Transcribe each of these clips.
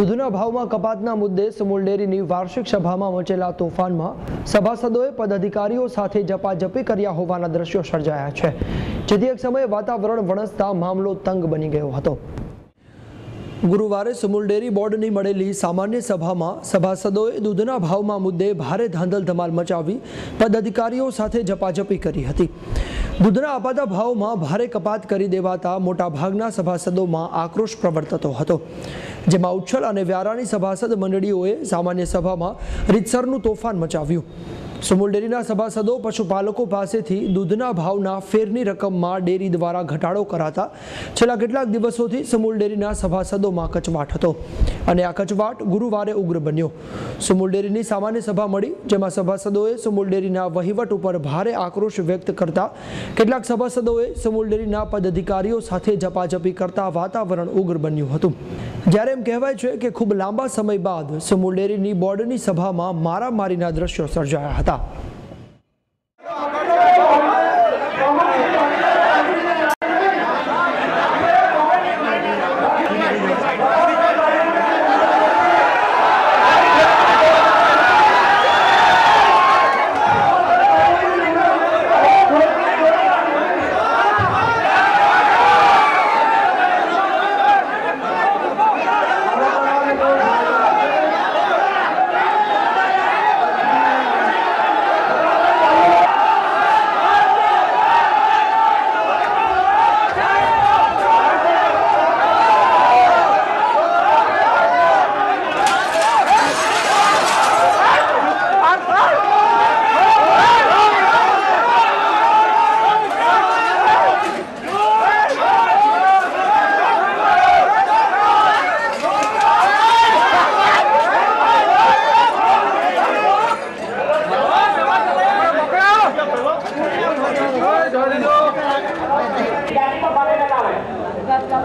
દૂધના ભાવમાં કપાતના મુદ્દે સમૂલ ડેરીની વાર્ષિક સભામાં મચેલા તોફાનમાં સભાસદોએ પદાધિકારીઓ સાથે જપાજપી કર્યા હોવાના દ્રશ્યો સર્જાયા છે, જેથી એક સમયે વાતાવરણ વણસતા મામલો તંગ બની ગયો હતો. ગુરુવારે સમૂલ ડેરી બોર્ડની મળેલી સામાન્ય સભામાં સભાસદોએ દૂધના ભાવમાં મુદ્દે ભારે ધાંધલ ધમાલ મચાવી પદાધિકારીઓ સાથે જપાજપી કરી હતી. દૂધના અપાતા ભાવમાં ભારે કપાત કરી દેવાતા મોટાભાગના સભાસદોમાં આક્રોશ પ્રવર્તતો હતો. જેમાં ઉચ્છલ અને વ્યારાની સભાસદ મંડળીઓએ સામાન્ય સભામાં રીતસરનું તોફાન મચાવ્યું. સુમુલ ડેરીના સભાસદો, પશુપાલકો પાસેથી દૂધના ભાવના ફેરની રકમમાં ડેરી દ્વારા ઘટાડો કરાતા છેલ્લા કેટલાક દિવસોથી સુમુલ ડેરીના સભાસદોમાં કચવાટ હતો અને આ કચવાટ ગુરુવારે ઉગ્ર બન્યો. સુમુલ ડેરીની સામાન્ય સભા મળી, જેમાં સભાસદોએ સુમુલ ડેરીના વહીવટ ઉપર ભારે આક્રોશ વ્યક્ત કરતા કેટલાક સભાસદોએ સુમુલ ડેરીના પદાધિકારીઓ સાથે ઝપાઝપી કરતા વાતાવરણ ઉગ્ર બન્યું હતું. જ્યારે એમ કહેવાય છે કે ખૂબ લાંબા સમય બાદ સુમુલ ડેરીની બોર્ડની સભામાં મારામારીના દ્રશ્યો સર્જાયા હતા. 道。આ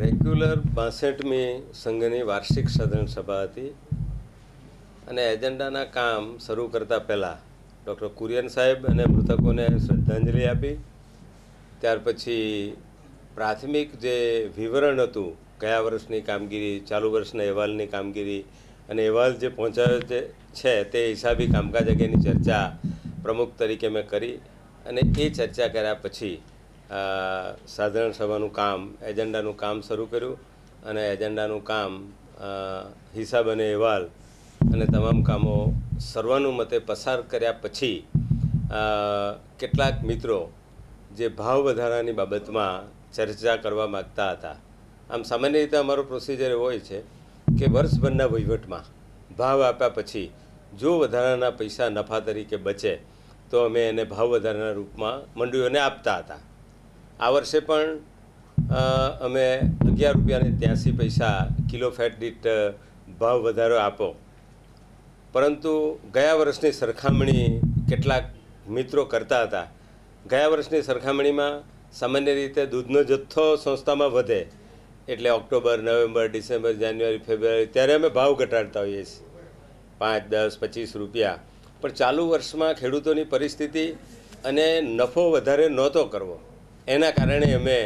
રેગ્યુલર બાસઠમી સંઘની વાર્ષિક સાધારણ સભા હતી અને એજન્ડાના કામ શરૂ કરતાં પહેલાં ડૉક્ટર કુરિયન સાહેબ અને મૃતકોને શ્રદ્ધાંજલિ આપી. ત્યાર પછી પ્રાથમિક જે વિવરણ હતું ગયા વર્ષની કામગીરી, ચાલુ વર્ષના અહેવાલની કામગીરી અને અહેવાલ જે પહોંચાયો છે તે હિસાબી કામકાજ અંગેની ચર્ચા પ્રમુખ તરીકે મેં કરી અને એ ચર્ચા કર્યા પછી સાધારણ સભાનું કામ, એજન્ડાનું કામ શરૂ કર્યું અને એજન્ડાનું કામ હિસાબ અને અહેવાલ અને તમામ કામો સર્વાનુમતે પસાર કર્યા પછી કેટલાક મિત્રો જે ભાવ વધારાની બાબતમાં ચર્ચા કરવા માગતા હતા. આમ સામાન્ય રીતે અમારો પ્રોસિજર હોય છે કે વર્ષભરના વહીવટમાં ભાવ આપ્યા પછી જો વધારાના પૈસા નફા તરીકે બચે, તો અમે એને ભાવ વધારાના રૂપમાં મંડળીઓને આપતા હતા. આ વર્ષે પણ અમે અગિયાર રૂપિયાને ત્યાંસી પૈસા કિલો ફેટ દીઠ ભાવ વધારો આપો પરંતુ ગયા વર્ષની સરખામણી કેટલાક મિત્રો કરતા હતા. ગયા વર્ષની સરખામણીમાં સામાન્ય રીતે દૂધનો જથ્થો સંસ્થામાં વધે. એટલે October, November, December, January, February, ત્યારે અમે ભાવ ઘટાડતા હોઈએ છીએ. પાંચ, દસ, પચીસ રૂપિયા. પણ ચાલુ વર્ષમાં ખેડૂતોની પરિસ્થિતિ અને નફો વધારે નહોતો કરવો. એના કારણે અમે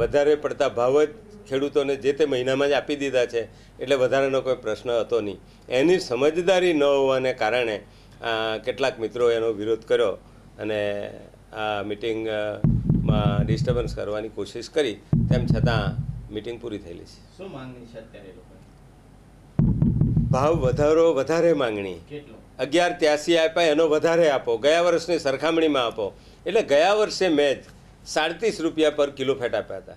વધારે પડતા ભાવ જ ખેડૂતોને જે તે મહિનામાં જ આપી દીધા છે. એટલે વધારાનો કોઈ પ્રશ્ન હતો નહીં. એની સમજદારી ન હોવાને કારણે કેટલાક મિત્રો એનો વિરોધ કર્યો અને આ મિટિંગમાં ડિસ્ટર્બન્સ કરવાની કોશિશ કરી. તેમ છતાં મિટિંગ પૂરી થયેલી છે. શું માંગણી છે અત્યારે લોકોની? ભાવ વધારો વધારે માંગણી. કેટલો? અગિયાર ત્યાસી આપ્યા એનો વધારે આપો. ગયા વર્ષની સરખામણીમાં આપો. એટલે ગયા વર્ષે મેં જ સાડત્રીસ રૂપિયા પર કિલો ફેટ આપ્યા હતા.